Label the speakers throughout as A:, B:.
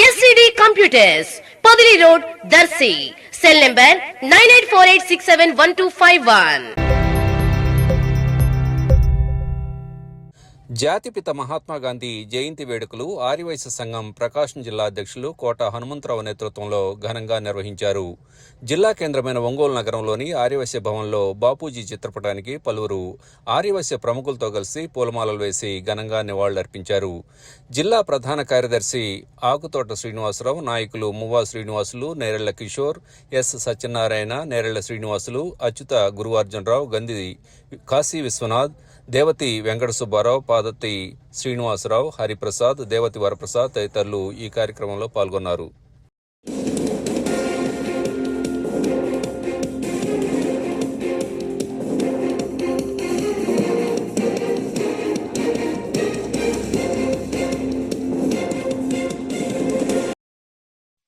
A: S C D computers Padili road Darsi cell number nine eight four eight six seven one two five one
B: జాతిపిత మహాత్మా గాంధీ జయంతి వేడుకలు ఆర్యవైశ్య సంఘం ప్రకాశం జిల్లా అధ్యక్షులు కోట హనుమంతరావు నేతృత్వంలో ఘనంగా నిర్వహించారు. జిల్లా కేంద్రమైన ఒంగోలు నగరంలోని ఆర్యవైశ్య భవన్లో బాపూజీ చిత్రపటానికి పలువురు ఆర్యవైశ్య ప్రముఖులతో కలిసి పూలమాలలు వేసి ఘనంగా నివాళులర్పించారు. జిల్లా ప్రధాన కార్యదర్శి ఆకుతోట శ్రీనివాసరావు నాయకులు మువ్వా శ్రీనివాసులు నేరెళ్ళ కిషోర్ ఎస్ సత్యనారాయణ నేరెళ్ళ శ్రీనివాసులు అచ్యుత గురువార్జునరావు గంధి కాశీ విశ్వనాథ్ దేవతి వెంకట సుబ్బారావు పాదతి శ్రీనివాసరావు హరిప్రసాద్ దేవతి వరప్రసాద్ తదితరులు ఈ కార్యక్రమంలో పాల్గొన్నారు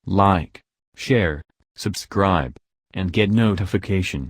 C: Like, share, subscribe, and get notification.